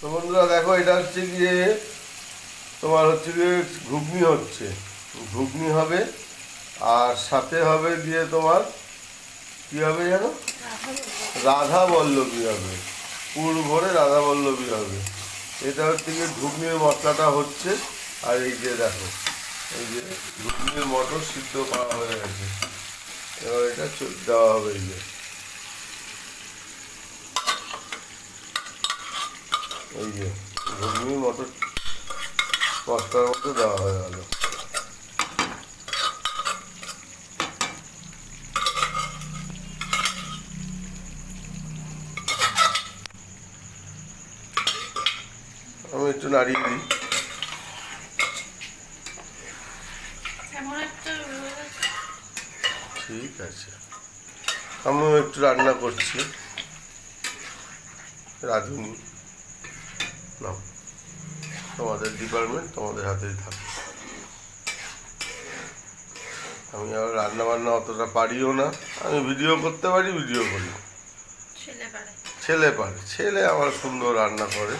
তো বন্ধুরা দেখো, এটা হচ্ছে গিয়ে তোমার হচ্ছে গিয়ে ঘুগনি হচ্ছে। ঘুগনি হবে আর সাথে হবে গিয়ে তোমার কি হবে জানো? রাধা বল্লভী হবে। পুর ভরে রাধা বল্লভী হবে। এটা হচ্ছে গিয়ে ঘুগনির মশলাটা হচ্ছে। আর এই যে দেখো, এই যে ঘুগনির মটর সিদ্ধ করা হয়ে গেছে। এবার এটা দেওয়া হবে এই যে। এই যে ঘুগনি মটর মশলার মতো দেওয়া হয়ে গেল। আমি একটু নাড়িয়ে দিই। ঠিক আছে। আমিও একটু রান্না করছি। রাঁধুনি। না তোমাদের ডিপার্টমেন্ট তোমাদের হাতেই থাকবে আমি আবার রান্না বান্না অতটা পারিও না। আমি ভিডিও করতে পারি ভিডিও করি। ছেলে পারে। ছেলে আমার সুন্দর রান্না করে।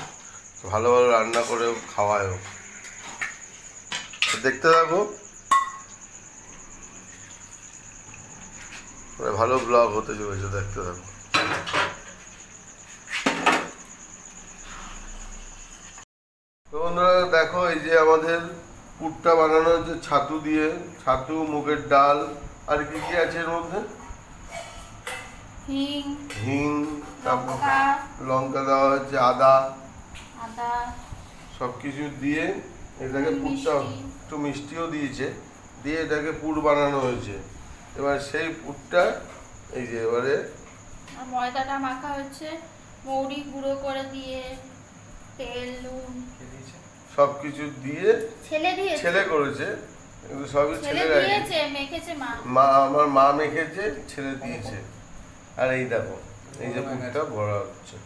ভালো ভালো রান্না করেও খাওয়ায়ও। দেখতে থাকো। ভালো ব্লগ হতে চলেছে দেখতে থাকো। বন্ধুরা দেখো এই যে আমাদের পুরটা বানানো হচ্ছে ছাতু দিয়ে ছাতু মুগের ডাল আর কি কি আছে এর মধ্যে? হিং হিং তারপর লঙ্কা। লঙ্কা দেওয়া হচ্ছে আদা। আদা। সব কিছু দিয়ে এটাকে পুরটা একটু মিষ্টিও দিয়েছে দিয়ে এটাকে পুর বানানো হয়েছে। এবার সেই পুরটা এই যে এবারে ময়দাটা মাখা হচ্ছে মৌরি গুঁড়ো করে দিয়ে। তেল নুন সব কিছু দিয়ে ছেলে দিয়েছে। ছেলে করেছে কিন্তু সবই ছেলে দিয়েছে মেখেছে মা। মা আমার মা মেখেছে ছেলে দিয়েছে। আর এই দেখো এই যে পুরটা ভরা হচ্ছে।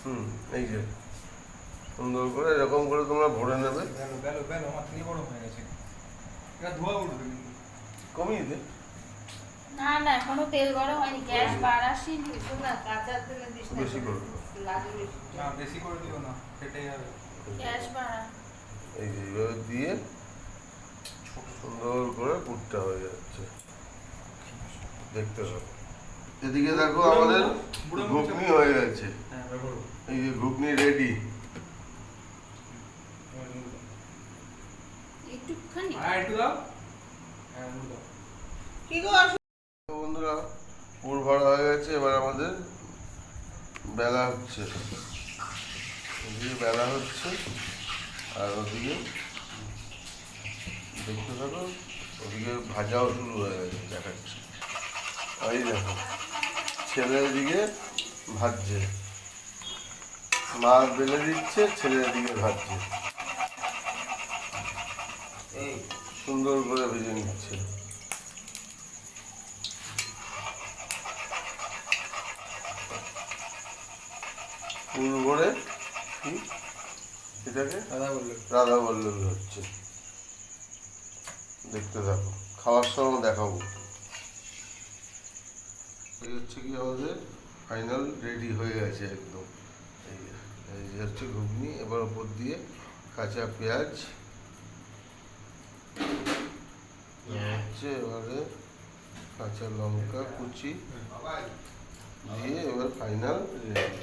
হুম এই যে। সুন্দর করে এরকম করে তোমরা ভরে নেবে। কমিয়ে দে। না না এখনও তেল গরম হয়নি। গ্যাস বাড়াসিনি বেশি করে বেশি। করে দিও না ফেটে যাবে। গ্যাস বাড়া। এই যে দিয়ে সুন্দর করে পুরটা হয়ে যাচ্ছে। দেখতে পাবো এদিকে দেখো আমাদের ঘুগনি হয়ে গেছে। হ্যাঁ এই যে ঘুগনি রেডি একটুখানি হ্যাঁ একটু দাও হ্যাঁ একটু দাও তো বন্ধুরা, পুর ভরা হয়ে গেছে, এবার আমাদের বেলা হচ্ছে। এদিকে বেলা হচ্ছে, আর ওদিকে দেখতে থাকো, ওদিকে ভাজাও শুরু হয়ে গেছে, দেখাচ্ছে। এই দেখো, ছেলে এদিকে ভাজছে। মা বেলে দিচ্ছে, ছেলে এদিকে ভাজছে। সুন্দর করে ভেজে নিচ্ছে। পুর ভরে কি? এটাকে? রাধা বল্লভী। হচ্ছে। দেখতে থাকো। খাওয়ার সময় দেখাবো। এই হচ্ছে কি আমাদের ফাইনাল রেডি হয়ে গেছে একদম। এই হচ্ছে ঘুগনি এবার ওপর দিয়ে কাঁচা পেঁয়াজ হচ্ছে এবারে কাঁচা লঙ্কা কুচি দিয়ে এবার ফাইনাল রেডি